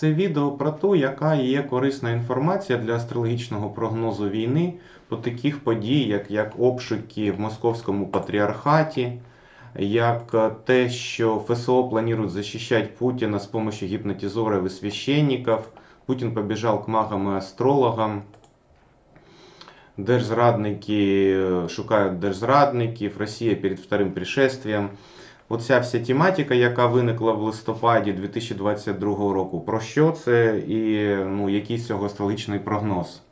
Це відео про те, яка є корисна інформація для астрологічного прогнозу війни по таких подій, як, як обшуки в Московському патріархаті, як е, те, що ФСО планують захищати Путіна з допомогою гіпнотизерів і священників. Путін побіжав к магам і астрологам. Держзрадники е, шукають держзрадників, Росія перед вторим пришествием. Оця вся тематика, яка виникла в листопаді 2022 року, про що це і ну, який цього астрологічний прогноз.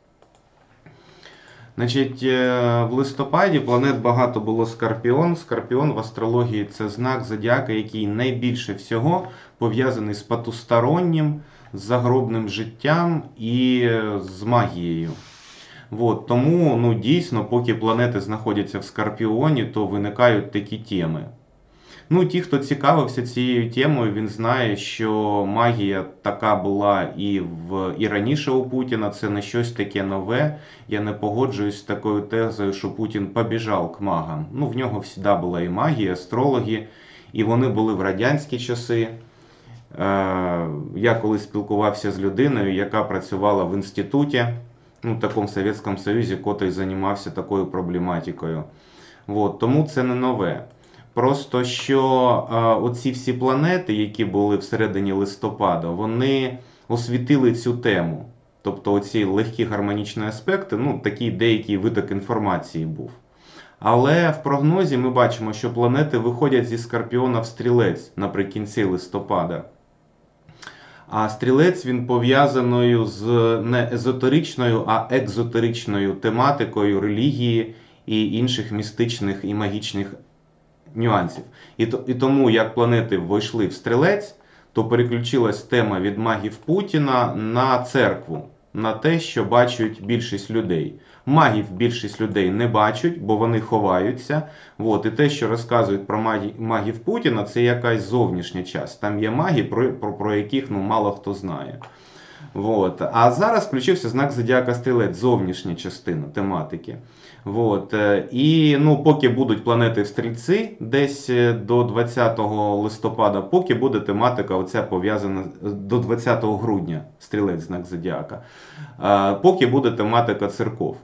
Значить, е, в листопаді планет багато було Скорпіон. Скорпіон в астрології це знак зодіака, який найбільше всього пов'язаний з потустороннім, з загробним життям і е, з магією. От, тому ну, дійсно, поки планети знаходяться в Скорпіоні, то виникають такі теми. Ну, ті, хто цікавився цією темою, він знає, що магія така була і в і раніше у Путіна. Це не щось таке нове. Я не погоджуюсь з такою тезою, що Путін побіжав к магам. Ну, в нього завжди була і магія, астрологи, і вони були в радянські часи. Е, Я коли спілкувався з людиною, яка працювала в інституті, ну, в такому Совєтському Союзі, котрий займався такою проблематикою. От, тому це не нове. Просто що а, оці всі планети, які були всередині листопада, вони освітили цю тему. Тобто оці легкі гармонічні аспекти, ну такий деякий виток інформації був. Але в прогнозі ми бачимо, що планети виходять зі Скорпіона в стрілець наприкінці листопада. А стрілець він пов'язаною з не езотеричною, а екзотеричною тематикою релігії і інших містичних і магічних нюансів. І, і тому, як планети ввійшли в стрілець, то переключилась тема від магів Путіна на церкву, на те, що бачать більшість людей. Магів більшість людей не бачать, бо вони ховаються. От, і те, що розказують про магі, магів Путіна, це якась зовнішня часть. Там є маги, про, про, про яких ну, мало хто знає. Вот. А зараз включився знак Зодіака Стрілець, зовнішня частина тематики. Вот. е, І ну, поки будуть планети в стрільці, десь е, до 20 листопада, поки буде тематика оця пов'язана до 20 грудня, стрілець знак Зодіака, е, поки буде тематика церков.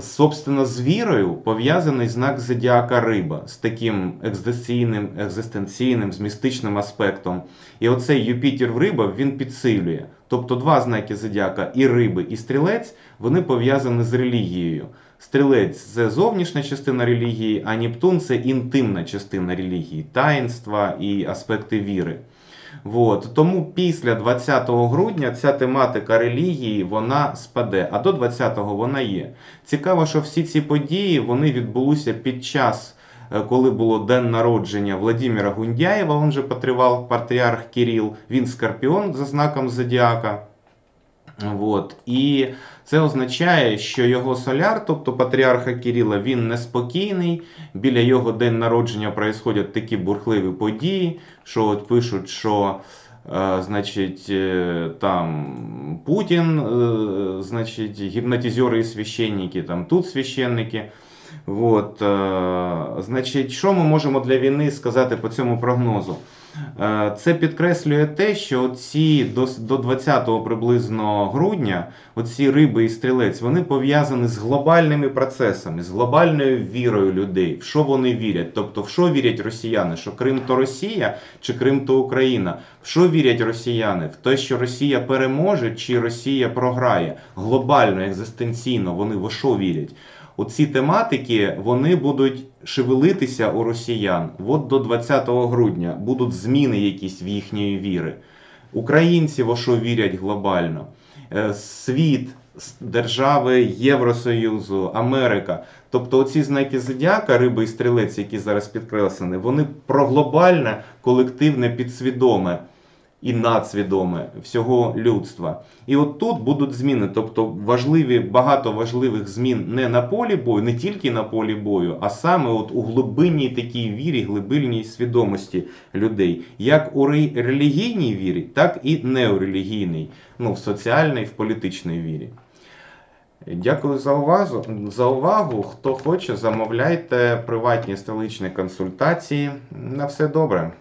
Собственно, з вірою пов'язаний знак зодіака риба з таким екзистенційним, екзистенційним, з містичним аспектом. І оцей Юпітер в рибах він підсилює. Тобто два знаки зодіака і риби, і стрілець, вони пов'язані з релігією. Стрілець це зовнішня частина релігії, а Нептун це інтимна частина релігії, таїнства і аспекти віри. От. Тому після 20 грудня ця тематика релігії вона спаде, а до 20-го вона є. Цікаво, що всі ці події вони відбулися під час, е, коли було день народження Владимира Гундяєва, він же патривал патріарх Кирил, він скорпіон за знаком зодіака. От. І це означає, що його соляр, тобто патріарха Кирила, він неспокійний. Біля його день народження происходять такі бурхливі події, що от пишуть, що е, значить, е, там Путін, е, значить, гіпнотизери і священники, там тут священники. От, е, значить, що ми можемо для війни сказати по цьому прогнозу? Е, Це підкреслює те, що ці до, до 20 приблизно грудня оці риби і стрілець вони пов'язані з глобальними процесами, з глобальною вірою людей, в що вони вірять. Тобто, в що вірять росіяни? Що Крим то Росія чи Крим то Україна? В що вірять росіяни? В те, що Росія переможе чи Росія програє? Глобально, екзистенційно, вони в що вірять? Оці тематики вони будуть шевелитися у росіян. От до 20 грудня будуть зміни якісь в їхньої віри. Українці во що вірять глобально. Е, Світ, держави Євросоюзу, Америка. Тобто оці знаки зодіака, риби і стрілець, які зараз підкреслені, вони про глобальне, колективне, підсвідоме і надсвідоме всього людства. І от тут будуть зміни, тобто важливі, багато важливих змін не на полі бою, не тільки на полі бою, а саме от у глибинній такій вірі, глибинній свідомості людей, як у ре- релігійній вірі, так і не у релігійній, ну в соціальній, в політичній вірі. Дякую за увагу. За увагу. Хто хоче, замовляйте приватні столичні консультації. На все добре.